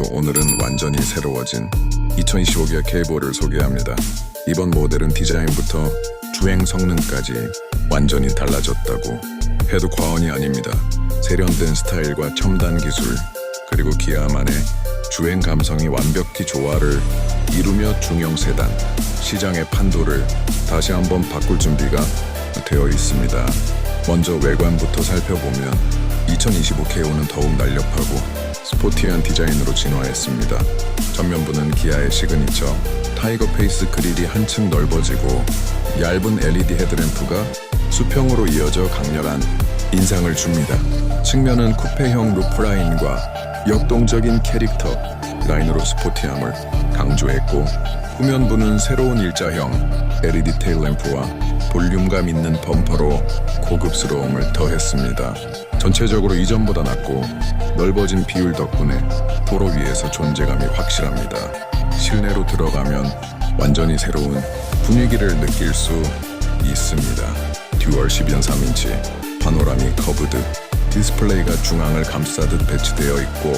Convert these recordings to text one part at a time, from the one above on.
오늘은 완전히 새로워진 2025기아 K4를 소개합니다. 이번 모델은 디자인부터 주행 성능까지 완전히 달라졌다고 해도 과언이 아닙니다. 세련된 스타일과 첨단 기술 그리고 기아만의 주행 감성이 완벽히 조화를 이루며 중형 세단 시장의 판도를 다시 한번 바꿀 준비가 되어 있습니다. 먼저 외관부터 살펴보면 2025 K5는 더욱 날렵하고 스포티한 디자인으로 진화했습니다. 전면부는 기아의 시그니처 타이거 페이스 그릴이 한층 넓어지고 얇은 LED 헤드램프가 수평으로 이어져 강렬한 인상을 줍니다. 측면은 쿠페형 루프라인과 역동적인 캐릭터 라인으로 스포티함을 강조했고 후면부는 새로운 일자형 LED 테일 램프와 볼륨감 있는 범퍼로 고급스러움을 더했습니다. 전체적으로 이전보다 낮고 넓어진 비율 덕분에 도로 위에서 존재감이 확실합니다. 실내로 들어가면 완전히 새로운 분위기를 느낄 수 있습니다. 듀얼 10연 3인치 파노라믹 커브드 디스플레이가 중앙을 감싸듯 배치되어 있고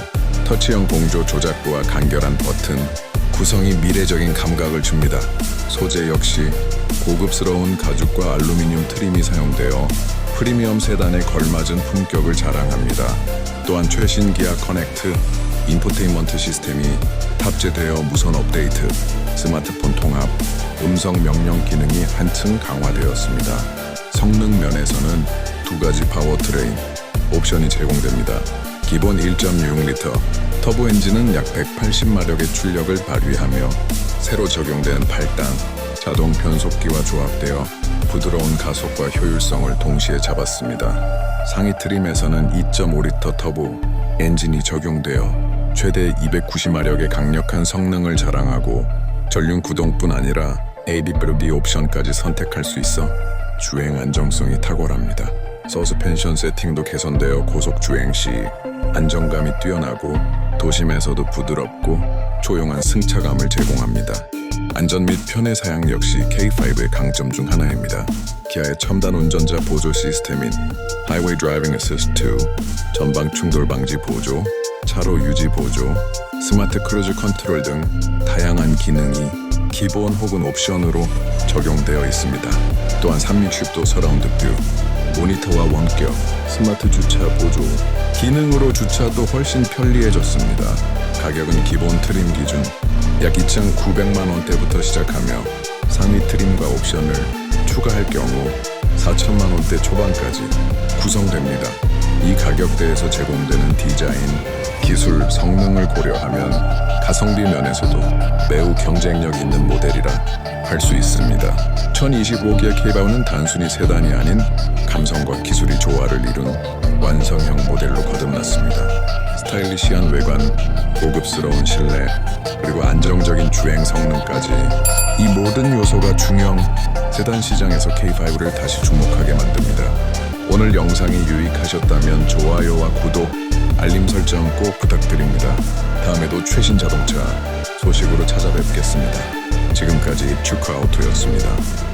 터치형 공조 조작부와 간결한 버튼 구성이 미래적인 감각을 줍니다. 소재 역시 고급스러운 가죽과 알루미늄 트림이 사용되어 프리미엄 세단에 걸맞은 품격을 자랑합니다. 또한 최신 기아 커넥트 인포테인먼트 시스템이 탑재되어 무선 업데이트, 스마트폰 통합, 음성 명령 기능이 한층 강화되었습니다. 성능 면에서는 두 가지 파워 트레인 옵션이 제공됩니다. 기본 1.66L 터보 엔진은 약 180마력의 출력을 발휘하며 새로 적용된 8단 자동 변속기와 조합되어 부드러운 가속과 효율성을 동시에 잡았습니다. 상위 트림에서는 2.5L 터보 엔진이 적용되어 최대 290마력의 강력한 성능을 자랑하고 전륜 구동뿐 아니라 ABB 옵션까지 선택할 수 있어 주행 안정성이 탁월합니다. 서스펜션 세팅도 개선되어 고속 주행 시 안정감이 뛰어나고 도심에서도 부드럽고 조용한 승차감을 제공합니다. 안전 및 편의 사양 역시 K5의 강점 중 하나입니다. 기아의 첨단 운전자 보조 시스템인 Highway Driving Assist 2, 전방 충돌 방지 보조, 차로 유지 보조, 스마트 크루즈 컨트롤 등 다양한 기능이 기본 혹은 옵션으로 적용되어 있습니다. 또한 360도 서라운드 뷰, 모니터와 원격, 스마트 주차 보조, 기능으로 주차도 훨씬 편리해졌습니다. 가격은 기본 트림 기준 약 2,900만 원대부터 시작하며 상위 트림과 옵션을 추가할 경우 4천만 원대 초반까지 구성됩니다. 이 가격대에서 제공되는 디자인, 기술, 성능을 고려하면 가성비 면에서도 매우 경쟁력 있는 모델이라 할 수 있습니다. 2025기아 K-바우는 단순히 세단이 아닌 감성과 기술이 조화를 이룬 완성형 모델로 거듭났습니다. 스타일리시한 외관, 고급스러운 실내, 그리고 안정적인 주행 성능까지 이 모든 요소가 중형 세단 시장에서 K5를 다시 주목하게 만듭니다. 오늘 영상이 유익하셨다면 좋아요와 구독, 알림 설정 꼭 부탁드립니다. 다음에도 최신 자동차 소식으로 찾아뵙겠습니다. 지금까지 츄카오토였습니다.